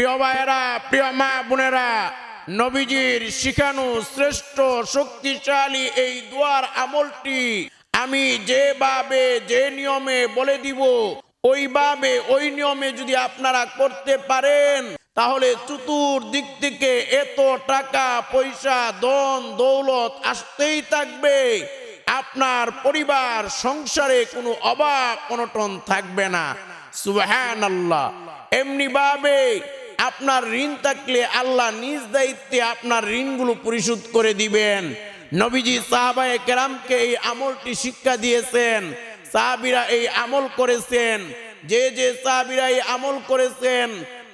প্রিয় ভাইয়েরা, প্রিয় মা বোনেরা, নবীজির শিখানো শ্রেষ্ঠ শক্তিশালী এই দুয়ার আমলটি আমি যেভাবে, যে নিয়মে বলে দিব, ওইভাবে ওই নিয়মে যদি আপনারা করতে পারেন, তাহলে চতুর দিক থেকে এত টাকা, পয়সা, ধন, দৌলত আসতেই থাকবে। আপনার পরিবার, সংসারে কোনো অভাব, অনটন থাকবে না। সুবহান আল্লাহ এমনি ভাবে আপনার ঋণ থাকলে আল্লাহ নিজ দায়িত্বে আপনার ঋণগুলো পরিশোধ করে দিবেন। নবীজি সাহাবায়ে কেরামকে এই আমলটি শিক্ষা দিয়েছেন। সাহাবিরা এই আমল করেছেন। যে যে সাহাবিরা এই আমল করেছেন,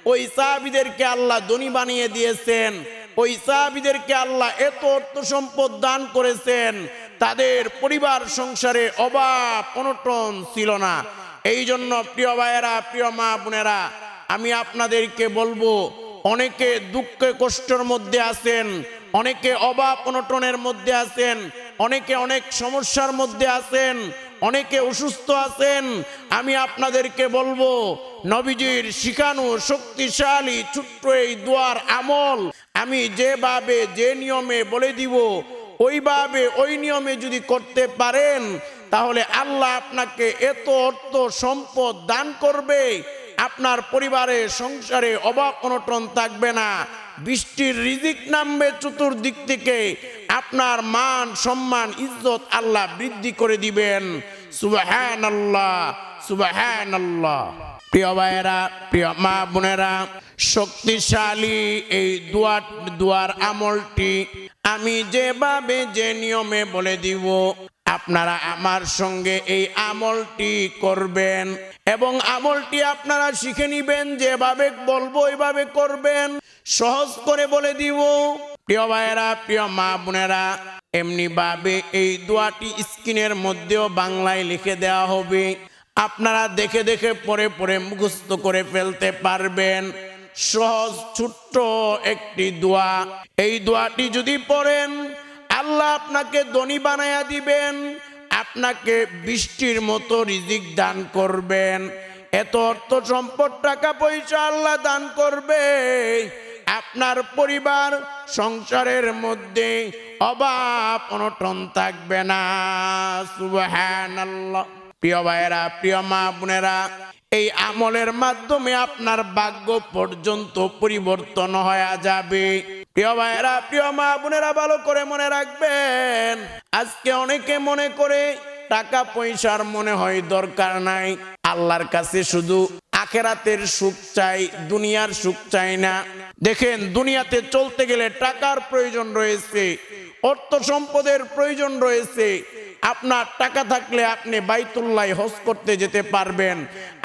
ওই সাহাবিদেরকে আল্লাহ ধনী বানিয়ে দিয়েছেন। ওই সাহাবিদেরকে আল্লাহ এত অর্থ সম্পদ দান করেছেন, তাদের পরিবার সংসারে অভাব অনটন ছিল না। এই জন্য প্রিয় ভাইয়েরা, প্রিয় মা বোনেরা আমি আপনাদেরকে বলব, অনেকে দুঃখে কষ্টের মধ্যে আছেন, অনেকে অভাব অনটনের মধ্যে আছেন, অনেকে অনেক সমস্যার মধ্যে আছেন, অনেকে অসুস্থ আছেন। আমি আপনাদেরকে বলব, নবীজির শিখানো শক্তিশালী ছোট্ট এই দুয়ার আমল আমি যেভাবে, যে নিয়মে বলে দিব, ওইভাবে ওই নিয়মে যদি করতে পারেন, তাহলে আল্লাহ আপনাকে এত অর্থ সম্পদ দান করবে আপনার পরিবারে, সংসারে অভাব অনটন থাকবে না। বৃষ্টির রিজিক নামবে চতুর্দিক থেকে। আপনার মান, সম্মান, ইজ্জত আল্লাহ বৃদ্ধি করে দিবেন। সুবাহান আল্লাহ সুবাহান আল্লাহ প্রিয় ভাইয়েরা, প্রিয় মা বোনেরা, শক্তিশালী এই দুয়ার দুয়ার আমলটি আমি যেভাবে, যে নিয়মে বলে দিব আপনারা আমার সঙ্গে এই আমলটি করবেন এবং আমলটি আপনারা শিখে নিবেন, যেভাবে বলব ওইভাবে করবেন। সহজ করে বলে দিব, প্রিয় ভাইয়েরা, প্রিয় মা বোনেরা এমনি ভাবে এই দোয়াটি স্ক্রিনের মধ্যেও বাংলায় লিখে দেওয়া হবে। আপনারা দেখে দেখে পরে পরে মুখস্থ করে ফেলতে পারবেন। সহজ, ছোট্ট একটি দোয়া। এই দোয়াটি যদি পড়েন আল্লাহ আপনাকে ধনী বানায়া দিবেন, আপনাকে বৃষ্টির মতো রিজিক দান করবেন। এত অর্থ সম্পদ, টাকা পয়সা আল্লাহ দান করবে। আপনার পরিবার, সংসারের মধ্যে অভাব অনটন থাকবে না। সুবহানাল্লাহ। প্রিয় ভাইয়েরা, প্রিয় মা বোনেরা, এই আমলের মাধ্যমে আপনার ভাগ্য পর্যন্ত পরিবর্তন হয়ে যাবে। প্রিয় ভাইয়েরা, প্রিয় মা বোনেরা, ভালো করে মনে রাখবেন, আজকে অনেকে মনে করে টাকা পয়সার মনে হয় দরকার নাই, আল্লাহর কাছে শুধু আখেরাতের সুখ চাই, দুনিয়ার সুখ চাই না। দেখেন, দুনিয়াতে চলতে গেলে টাকার প্রয়োজন রয়েছে, অর্থ সম্পদের প্রয়োজন রয়েছে, আপনার টাকা থাকলে আপনি বাইতুল্লাহ হজ করতে যেতে পারবেন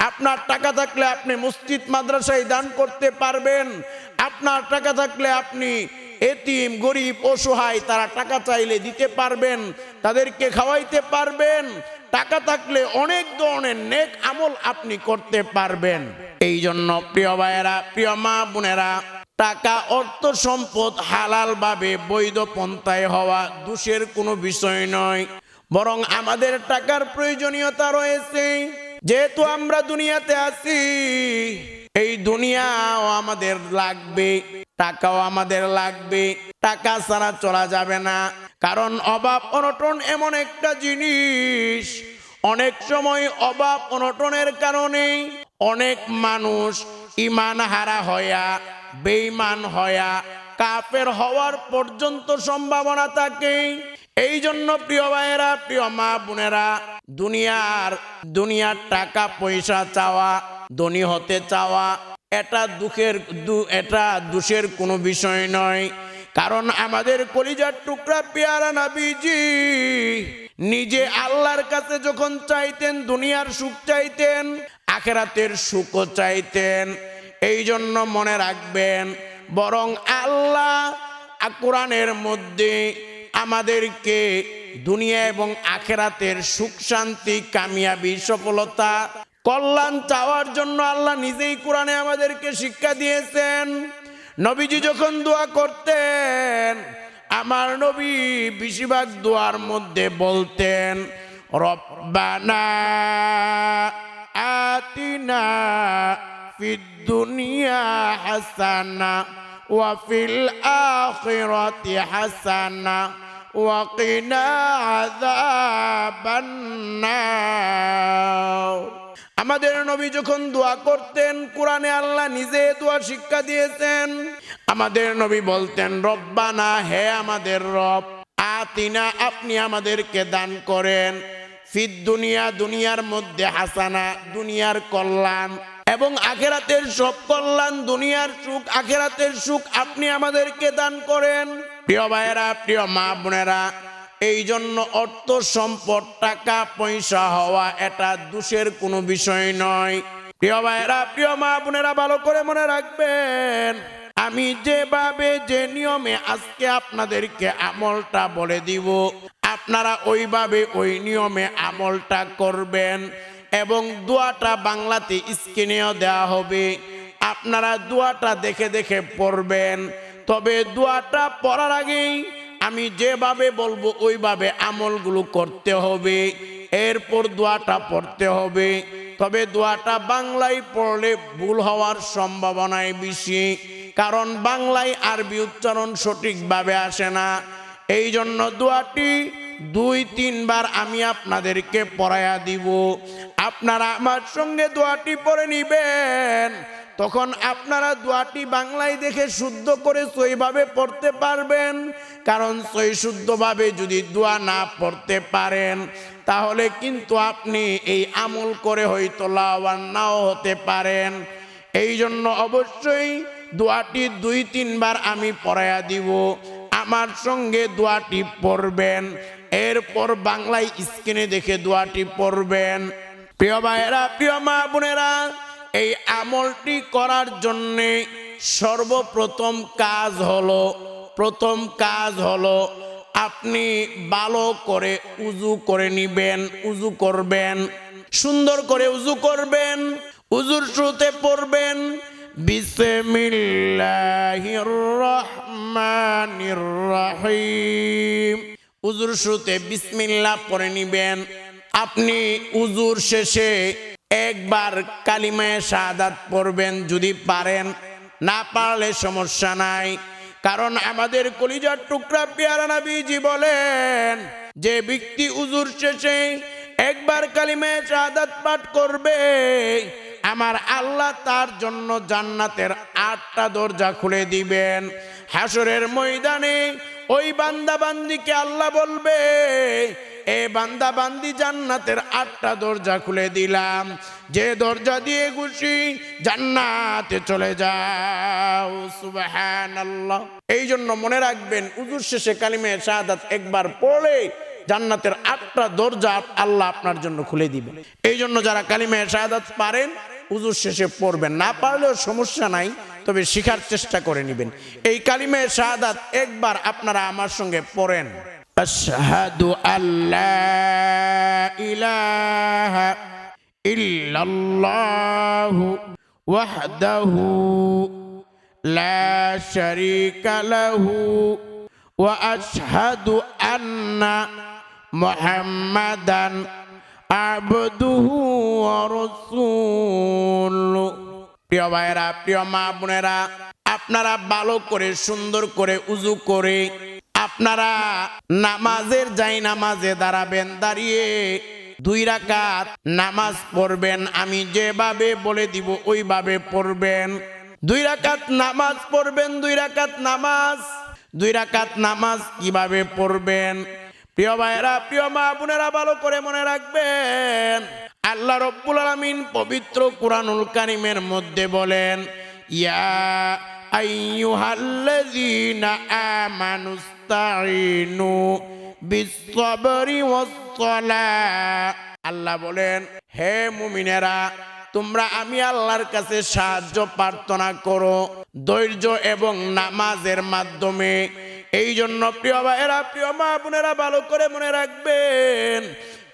আপনার টাকা থাকলে আপনি মসজিদ, মাদ্রাসায় দান করতে পারবেন। আপনার টাকা থাকলে আপনি এতিম, গরিব, অসহায়, তারা টাকা চাইলে দিতে পারবেন, তাদেরকে খাওয়াইতে পারবেন। টাকা থাকলে অনেক ধরনের নেক আমল আপনি করতে পারবেন। এই জন্য প্রিয় ভাইয়েরা, প্রিয় মা বোনেরা, টাকা অর্থ সম্পদ হালাল ভাবে বৈধ পন্থায় হওয়া দোষের কোনো বিষয় নয়, বরং আমাদের টাকার প্রয়োজনীয়তা রয়েছে। যেহেতু আমরা দুনিয়াতে আছি, এই দুনিয়াও আমাদের লাগবে, টাকাও আমাদের লাগবে, টাকা ছাড়া চলা যাবে না। কারণ অভাব অনটন এমন একটা জিনিস, অনেক সময় অভাব অনটনের কারণে অনেক মানুষ ইমান হারা হয়া, বেঈমান হয়া, কাফের হওয়ার পর্যন্ত সম্ভাবনা থাকে। এই জন্য প্রিয় ভাইয়েরা, প্রিয় মা বোনেরা, দুনিয়ার দুনিয়ার টাকা, পয়সা চাওয়া, ধনী হতে চাওয়া, এটা দুঃখের এটা দুষের কোনো বিষয় নয়। কারণ আমাদের কলিজার টুকরা পেয়ারা নাবিজি নিজে আল্লাহর কাছে যখন চাইতেন, দুনিয়ার সুখ চাইতেন, আখেরাতের সুখও চাইতেন। এই জন্য মনে রাখবেন, বরং আল্লাহ কোরআনের মধ্যে আমাদেরকে দুনিয়া এবং আখেরাতের সুখ, শান্তি, কামিয়াবি, সফলতা, কল্যাণ চাওয়ার জন্য আল্লাহ নিজেই কোরআনে আমাদেরকে শিক্ষা দিয়েছেন। নবীজি যখন দোয়া করতেন, আমার নবী বেশিরভাগ দোয়ার মধ্যে বলতেন, রব্বানা আতিনা ফিদ দুনিয়া হাসানা ওয়াফিল আখিরাতি হাসানা وقنا عذاب النار. আমাদের নবী যখন দোয়া করতেন, কোরআনে আল্লাহ নিজে দোয়া শিক্ষা দিয়েছেন। আমাদের নবী বলতেন, রব্বানা, হে আমাদের রব, আতিনা, আপনি আমাদেরকে দান করেন। ফিদ দুনিয়া, দুনিয়ার মধ্যে হাসানা, দুনিয়ার কল্যাণ এবং আখেরাতের সব কল্যাণ, দুনিয়ার সুখ, আখেরাতের সুখ আপনি আমাদেরকে দান করেন। প্রিয় ভাইয়েরা, প্রিয় মা বোনেরা এই জন্য অর্থ সম্পদ, টাকা, পয়সা হওয়া এটা দোষের কোনো বিষয় নয়। প্রিয় ভাইয়েরা, প্রিয় মা বোনেরা, ভালো করে মনে রাখবেন, আমি যেভাবে, যে নিয়মে আজকে আপনাদেরকে আমলটা বলে দিব, আপনারা ওইভাবে ওই নিয়মে আমলটা করবেন এবং দোয়াটা বাংলাতে স্ক্রিনেও দেওয়া হবে। আপনারা দোয়াটা দেখে দেখে পড়বেন তবে দোয়াটা পড়ার আগেই আমি যেভাবে বলব, ওইভাবে আমলগুলো করতে হবে। এরপর দোয়াটা পড়তে হবে। তবে দোয়াটা বাংলায় পড়লে ভুল হওয়ার সম্ভাবনায় বেশি। কারণ বাংলায় আরবি উচ্চারণ সঠিকভাবে আসে না। এই জন্য দোয়াটি দুই, তিনবার আমি আপনাদেরকে পড়াইয়া দিব। আপনারা আমার সঙ্গে দোয়াটি পড়ে নিবেন। তখন আপনারা দোয়াটি বাংলায় দেখে শুদ্ধ করে সইভাবে পড়তে পারবেন। কারণ সই শুদ্ধভাবে যদি দোয়া না পড়তে পারেন, তাহলে কিন্তু আপনি এই আমল করে হয়তো লাভবান নাও হতে পারেন। এই জন্য অবশ্যই দোয়াটি দুই, তিনবার আমি পড়াইয়া দিব। আমার সঙ্গে দোয়াটি পড়বেন, এরপর বাংলায় স্ক্রিনে দেখে দোয়াটি পড়বেন। প্রিয় ভাইয়েরা, প্রিয় মা বোনেরা এই আমলটি করার জন্যে সর্বপ্রথম কাজ হলো, প্রথম কাজ হলো আপনি ভালো করে উজু করে নিবেন, উজু করবেন, সুন্দর করে উজু করবেন, উজুর শুরুতে পড়বেন বিসমিল্লাহির রহমানির রহিম উজুর শুরুতে বিসমিল্লাহ পড়ে নিবেন, আপনি উজুর শেষে একবার কালিমায় শাহাদাত পড়বেন যদি পারেন। না পারলে সমস্যা নাই। কারণ আমাদের কলিজার টুকরা পেয়ারা নবীজি বলেন, যে ব্যক্তি উজুর শেষে একবার কালিমায় শাহাদাত পাঠ করবে, আমার আল্লাহ তার জন্য জান্নাতের আটটা দরজা খুলে দিবেন। হাসরের ময়দানে ওই বান্দা বান্দিকে আল্লাহ বলবে এ বান্দা বান্দি জান্নাতের আটটা দরজা খুলে দিলাম। যে দরজা দিয়ে খুশি, জান্নাতে চলে যাও। সুবহানাল্লাহ। এই জন্য মনে রাখবেন, উজুর শেষে কালিমে শাহাদাত একবার পড়লে জান্নাতের আটটা দরজা আল্লাহ আপনার জন্য খুলে দিবে। এই জন্য যারা কালিমে শাহাদাত পারেন, উজুর শেষে পড়বেন। না পারলেও সমস্যা নাই, তবে শিখার চেষ্টা করে নেবেন। এই কালিমে শাহাদাত একবার আপনারা আমার সঙ্গে পড়েন। আশহাদু আল্লাহ ইলাহা ইল্লাল্লাহু ওয়াহদাহু লা শারীকা লাহু ওয়া আশহাদু আন্না মুহাম্মাদান আবদুহু ওয়া রাসূলুহু প্রিয় ভাইয়েরা, প্রিয় মা বোনেরা, আপনারা ভালো করে, সুন্দর করে উজু করে আপনারা নামাজের যাই নামাজে দাঁড়াবেন, দাঁড়িয়ে দুই রাকাত নামাজ পড়বেন। আমি যেভাবে বলে দিব, ওইভাবে পড়বেন। দুই রাকাত নামাজ পড়বেন, দুই রাকাত নামাজ। দুই রাকাত নামাজ কীভাবে পড়বেন? প্রিয় ভাইয়েরা, প্রিয় মা বোনেরা, ভালো করে মনে রাখবেন, আল্লাহ রব্বুল আলামিন পবিত্র কুরআনুল কারিমের মধ্যে বলেন, ইয়া আইয়ুহাল্লাযীনা আমানুস্তাঈনু বিসসাবরি ওয়াসসালাহ আল্লাহ বলেন, হে মুমিনেরা, তোমরা আমি আল্লাহর কাছে সাহায্য প্রার্থনা করো, ধৈর্য এবং নামাজের মাধ্যমে। এই জন্য প্রিয় ভাইয়েরা, প্রিয় মা বোনেরা, ভালো করে মনে রাখবেন,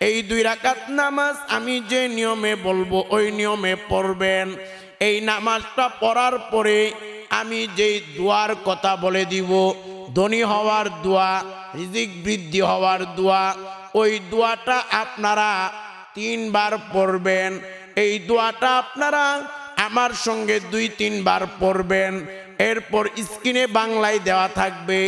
এই দুই রাকাত নামাজ আমি যে নিয়মে বলব, ওই নিয়মে পড়বেন। এই নামাজটা পড়ার পরে আমি যেই দোয়ার কথা বলে দিব, ধনী হওয়ার দোয়া, রিজিক বৃদ্ধি হওয়ার দোয়া, ওই দোয়াটা আপনারা তিনবার পড়বেন, এই দোয়াটা আপনারা আমার সঙ্গে দুই তিনবার পড়বেন, এরপর স্ক্রিনে বাংলায় দেওয়া থাকবে,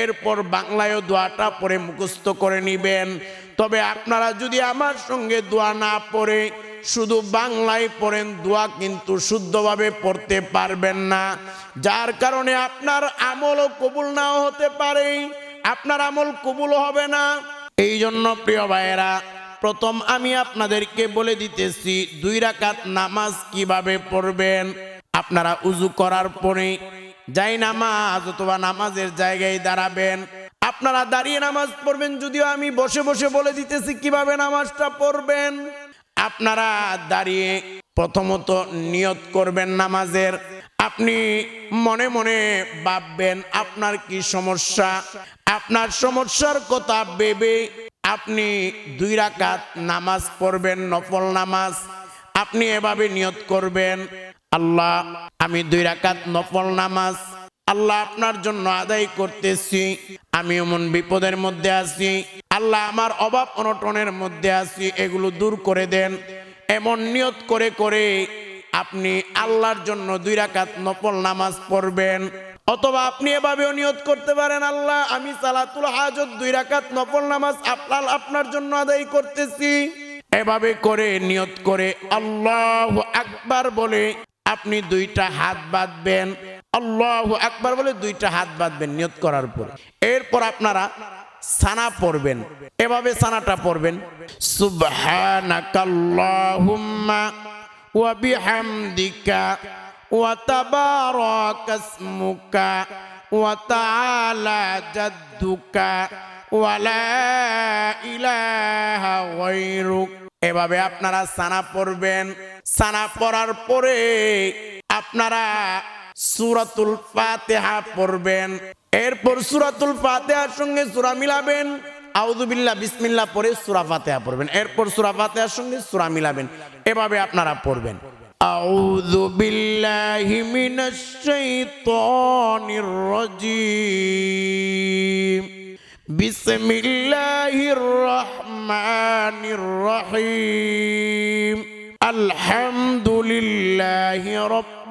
এরপর বাংলায়ও দোয়াটা পরে মুখস্থ করে নিবেন, তবে আপনারা যদি আমার সঙ্গে দোয়া না পড়ে শুধু বাংলায় পড়েন, দোয়া কিন্তু শুদ্ধভাবে পড়তে পারবেন না। যার কারণে আপনার আমলও কবুল নাও হতে পারে, আপনার আমল কবুল হবে না। এই জন্য প্রিয় ভাইয়েরা, প্রথম আমি আপনাদেরকে বলে দিতেছি, দুই রাকাত নামাজ কীভাবে পড়বেন? আপনারা উজু করার পরে যাই নামাজ অথবা নামাজের জায়গায় দাঁড়াবেন। আপনারা দাঁড়িয়ে নামাজ পড়বেন, যদিও আমি বসে বসে বলে দিতেছি কীভাবে নামাজটা পড়বেন। আপনারা দাঁড়িয়ে প্রথমত নিয়ত করবেন নামাজের। আপনি মনে মনে ভাববেন, আপনার কি সমস্যা? আপনার সমস্যার কথা ভেবে আপনি দুই রাকাত নামাজ পড়বেন, নফল নামাজ। আপনি এভাবে নিয়ত করবেন, আল্লাহ, আমি দুই রাকাত নফল নামাজ আল্লাহ আপনার জন্য আদায় করতেছি। আমি এমন বিপদের মধ্যে আছি। আল্লাহ আমার অভাব অনটনের মধ্যে আছি। এগুলো দূর করে দেন। এমন নিয়ত করে করে আপনি আল্লাহর জন্য দুই রাকাত নফল নামাজ পড়বেন। অথবা আপনি এভাবেও নিয়ত করতে পারেন, আল্লাহ, আমি সালাতুল হাজত দুই রাকাত নফল নামাজ আপনার আপনার জন্য আদায় করতেছি। এভাবে করে, নিয়ত করে আল্লাহ আকবার বলে আপনি দুইটা হাত বাঁধবেন। আল্লাহ আকবার বলে দুইটা হাত বাঁধবেন নিয়ত করার পর। এরপর আপনারা সানা পড়বেন। এভাবে সানাটা পড়বেন। ইলাহা এভাবে আপনারা সানা পড়বেন। সানা পড়ার পরে আপনারা সুরাতুল ফাতেহা পড়বেন। এরপর সুরাতুল ফাতেহার সঙ্গে সূরা মিলাবেন। আউযুবিল্লাহ বিসমিল্লাহ পরে সূরা ফাতেহা পড়বেন। এরপর সূরা ফাতেহার সঙ্গে সুরা মিলাবেন। এভাবে আপনারা পড়বেন। আউযু বিল্লাহি মিনাশ শাইতানির রাজীম। বিসমিল্লাহির রহমানির রহিম। আলহামদুলিল্লাহি রাব্বিল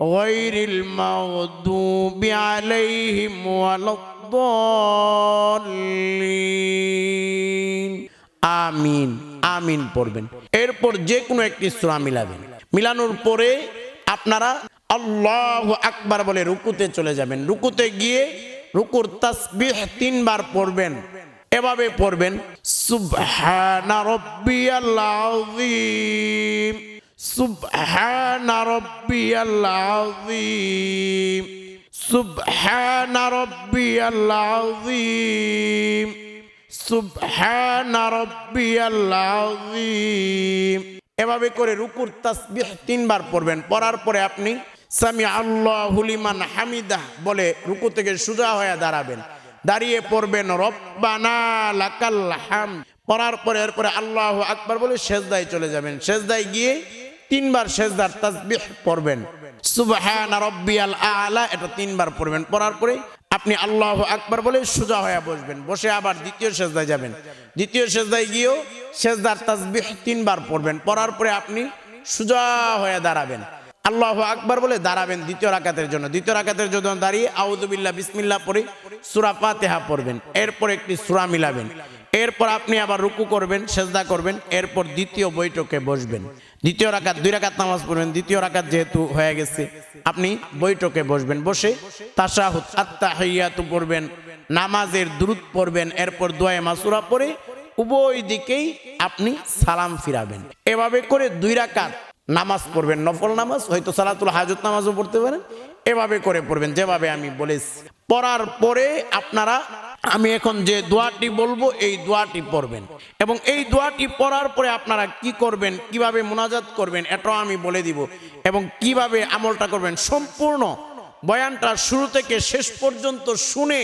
غير المغضوب عليهم ولا الضالين আমিন আমিন পড়বেন এরপর যে কোনো একটি সূরা মিলাবেন মিলানোর পরে আপনারা আল্লাহ আকবার বলে রুকুতে চলে যাবেন রুকুতে গিয়ে রুকুর তাসবিহ তিনবার পড়বেন এভাবে পড়বেন সুবহানা রাব্বিয়াল আযীম সুবহানা রাব্বিয়াল আযীম সুবহানা রাব্বিয়াল আযীম সুবহানা রাব্বিয়াল আযীম এভাবে করে রুকুর তাসবিহ তিনবার পড়বেন। পড়ার পরে আপনি সামি আল্লাহু লিমান হামিদা বলে রুকু থেকে সোজা হয়ে দাঁড়াবেন। দাঁড়িয়ে পড়বেন, রব্বানা লাকাল হাম পড়ার পরে এরপরে আল্লাহ আকবার বলে সেজদায় চলে যাবেন। সেজদায় গিয়ে তিনবার সেজদার তাসবিহ পড়বেন। সুবহান রব্বিয়াল আলা, এটা তিনবার পড়বেন। পড়ার পরে আপনি আল্লাহ আকবার বলে সোজা হয়ে বসবেন। বসে আবার দ্বিতীয় সেজদায় যাবেন। দ্বিতীয় সেজদায় গিয়েও সেজদার তাসবিহ তিনবার পড়বেন। পড়ার পরে আপনি সোজা হয়ে দাঁড়াবেন। আল্লাহ আকবার বলে দাঁড়াবেন দ্বিতীয় রাকাতের জন্য। দ্বিতীয় রাকাতের জন্য দাঁড়িয়ে আউদুবিল্লাহ বিসমিল্লাহ পরে সুরা ফাতেহা পড়বেন। এরপর একটি সুরা মিলাবেন। এরপর আপনি আবার রুকু করবেন, সেজদা করবেন, এরপর দ্বিতীয় বৈঠকে বসবেন। দ্বিতীয় রাকাত, দুই রাকাত নামাজ পড়বেন। দ্বিতীয় রাকাত যেহেতু হয়ে গেছে, আপনি বৈঠকে বসবেন। বসে তাশাহুদ, আত্তাহিয়াতু পড়বেন, নামাজের দ্রুত পড়বেন, এরপর দোয়া মাসুরা পড়ে উভয় দিকেই আপনি সালাম ফিরাবেন। এভাবে করে দুই রাকাত নামাজ পড়বেন, নফল নামাজ, হয়তো সালাতুল হাজত নামাজও পড়তে পারেন। এভাবে করে পড়বেন, যেভাবে আমি বলেছি। পড়ার পরে আপনারা, আমি এখন যে দোয়াটি বলব, এই দোয়াটি পড়বেন। এবং এই দোয়াটি পড়ার পরে আপনারা কি করবেন, কীভাবে মোনাজাত করবেন, এটাও আমি বলে দিব। এবং কীভাবে আমলটা করবেন, সম্পূর্ণ বয়ানটা শুরু থেকে শেষ পর্যন্ত শুনে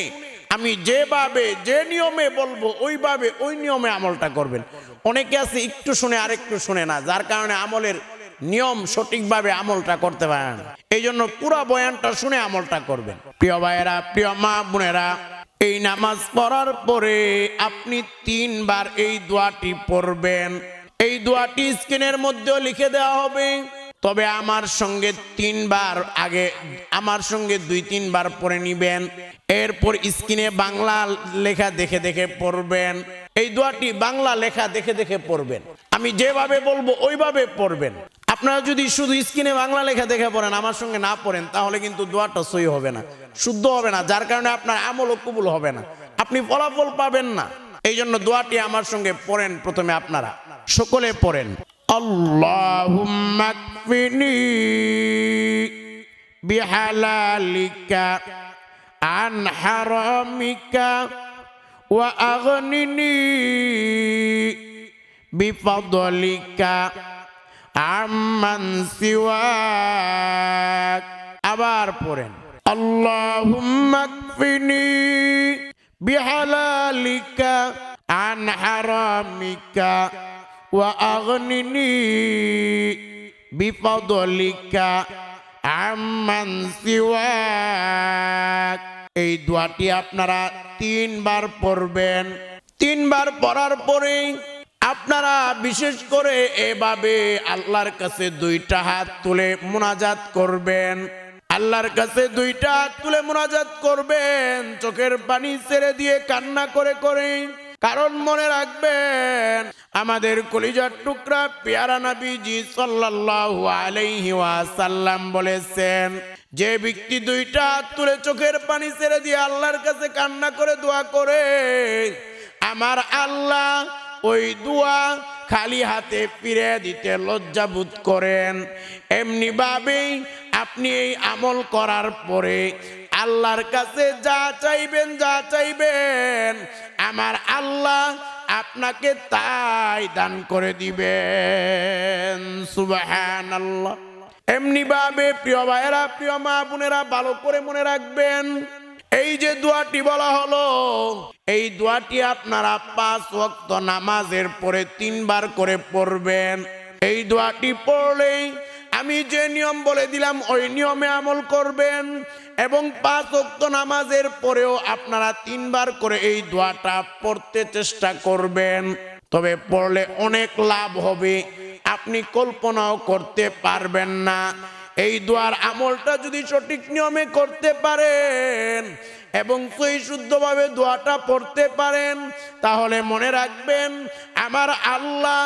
আমি যেভাবে, যে নিয়মে বলব, ওইভাবে ওই নিয়মে আমলটা করবেন। অনেকে আছে, একটু শুনে আরেকটু শুনে না, যার কারণে আমলের নিয়ম সঠিকভাবে আমলটা করতে পারে না। এই জন্য পুরো বয়ানটা শুনে আমলটা করবেন। প্রিয় ভাইয়েরা, প্রিয় মা বোনেরা, এই নামাজ পড়ার পরে আপনি তিনবার এই দোয়াটি পড়বেন। এই দোয়াটি স্ক্রিনের মধ্যেও লিখে দেওয়া হবে। তবে আমার সঙ্গে তিনবার আগে, আমার সঙ্গে দুই, তিনবার পড়ে নিবেন। এরপর স্ক্রিনে বাংলা লেখা দেখে দেখে পড়বেন। এই দোয়াটি বাংলা লেখা দেখে দেখে পড়বেন। আমি যেভাবে বলব ওইভাবে পড়বেন। আপনারা যদি শুধু স্ক্রিনে বাংলা লেখা দেখে পড়েন, আমার সঙ্গে না পড়েন, তাহলে কিন্তু দোয়াটা সই হবে না, শুদ্ধ হবে না, যার কারণে আপনার আমল ও কবুল হবে না, আপনি ফলাফল পাবেন না। এই জন্য দোয়াটি আমার সঙ্গে পড়েন প্রথমে আপনারা, সকলে পড়েন। আল্লাহুম্মা কফিনি বিহালালিকা ওয়া আম্মান সিওয়াক আবার পড়েন। আল্লাহুম্মা কফিনি বিহালালিকা আন হারামিকা ওয়া আগনিনি বিফদলিকা আম্মান সিওয়াক এই দোয়াটি আপনারা তিনবার পড়বেন। তিনবার পড়ার পরেই আপনারা বিশেষ করে এভাবে আল্লাহর কাছে দুইটা হাত তুলে মোনাজাত করবেন। আল্লাহর কাছে দুইটা হাত তুলে মোনাজাত করবেন। চোখের পানি ছেড়ে দিয়ে কান্না করে করে কারণ মনে রাখবেন, আমাদের কলিজার টুকরা পেয়ারা নবীজি সাল্লাল্লাহু আলাইহি ওয়াসাল্লাম বলেছেন, যে ব্যক্তি দুইটা হাত তুলে চোখের পানি ছেড়ে দিয়ে আল্লাহর কাছে কান্না করে দোয়া করে, আমার আল্লাহ ওই দোয়া খালি হাতে ফিরে দিতে লজ্জাবোধ করেন। এমনি ভাবেই আপনি এই আমল করার পরে আল্লাহর কাছে যা চাইবেন যা চাইবেন, আমার আল্লাহ আপনাকে তাই দান করে দিবেন। সুবাহান আল্লাহ এমনি ভাবে প্রিয় ভাইয়েরা, প্রিয় মা বোনেরা, ভালো করে মনে রাখবেন এই যে দোয়াটি বলা হলো, এই দোয়াটি আপনারা পাঁচ ওয়াক্ত নামাজের পরে তিনবার করে পড়বেন। এই দোয়াটি পড়লেই আমি যে নিয়ম বলে দিলাম, ওই নিয়মে আমল করবেন। এবং পাঁচ ওয়াক্ত নামাজের পরেও আপনারা তিনবার করে এই দোয়াটা পড়তে চেষ্টা করবেন। তবে পড়লে অনেক লাভ হবে, আপনি কল্পনাও করতে পারবেন না। এই দোয়ার আমলটা যদি সঠিক নিয়মে করতে পারেন এবং সেই শুদ্ধভাবে দোয়াটা পড়তে পারেন, তাহলে মনে রাখবেন, আমার আল্লাহ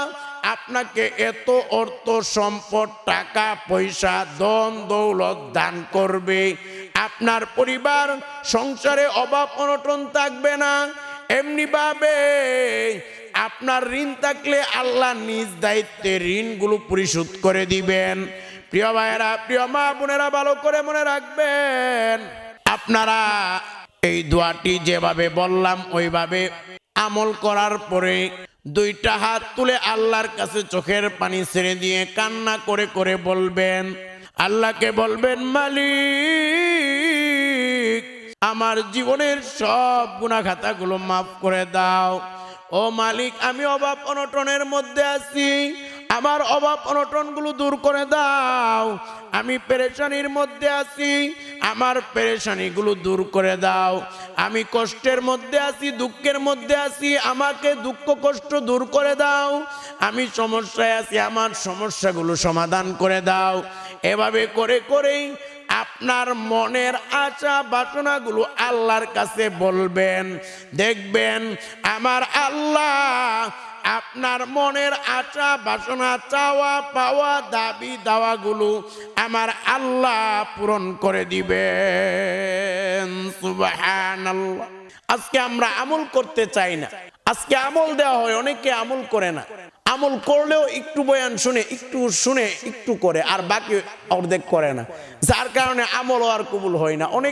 আপনাকে এত অর্থ সম্পদ, টাকা, পয়সা দন দৌলত দান করবে। আপনার পরিবার, সংসারে অভাব অনটন থাকবে না। এমনি ভাবে আপনার ঋণ থাকলে আল্লাহ নিজ দায়িত্বে ঋণগুলো পরিশোধ করে দিবেন। প্রিয় ভাইয়েরা, প্রিয় মা বোনেরা, ভালো করে মনে রাখবেন, আপনারা এই দোয়াটি যেভাবে বললাম, ওইভাবে আমল করার পরে দুইটা হাত তুলে আল্লাহর কাছে চোখের পানি ছেড়ে দিয়ে কান্না করে করে বলবেন, আল্লাহকে বলবেন, মালিক, আমার জীবনের সব গুণা খাতাগুলো মাফ করে দাও। ও মালিক, আমি অভাব অনটনের মধ্যে আছি। আমার অভাব অনটনগুলো দূর করে দাও। আমি পেরেশানির মধ্যে আছি, আমার পেরেশানিগুলো দূর করে দাও। আমি কষ্টের মধ্যে আছি, দুঃখের মধ্যে আছি, আমাকে দুঃখ কষ্ট দূর করে দাও। আমি সমস্যায় আছি, আমার সমস্যাগুলো সমাধান করে দাও। এভাবে করে করেই আপনার মনের আশা বাসনাগুলো আল্লাহর কাছে বলবেন, দেখবেন, আমার আল্লাহ আপনার মনের আশা, বাসনা, চাওয়া, পাওয়া, দাবি, দাওয়াগুলো আমার আল্লাহ পূরণ করে দিবেন। সুবহানাল্লাহ। আজকে আমরা আমল করতে চাই না। আজকে আমল দেওয়া হয়, অনেকে আমল করে না। আমল করলেও একটু বয়ান শুনে, একটু শুনে, একটু করে, আর বাকি অর্ধেক করে না। যার কারণে আমল আর কবুল হয় না। অনেক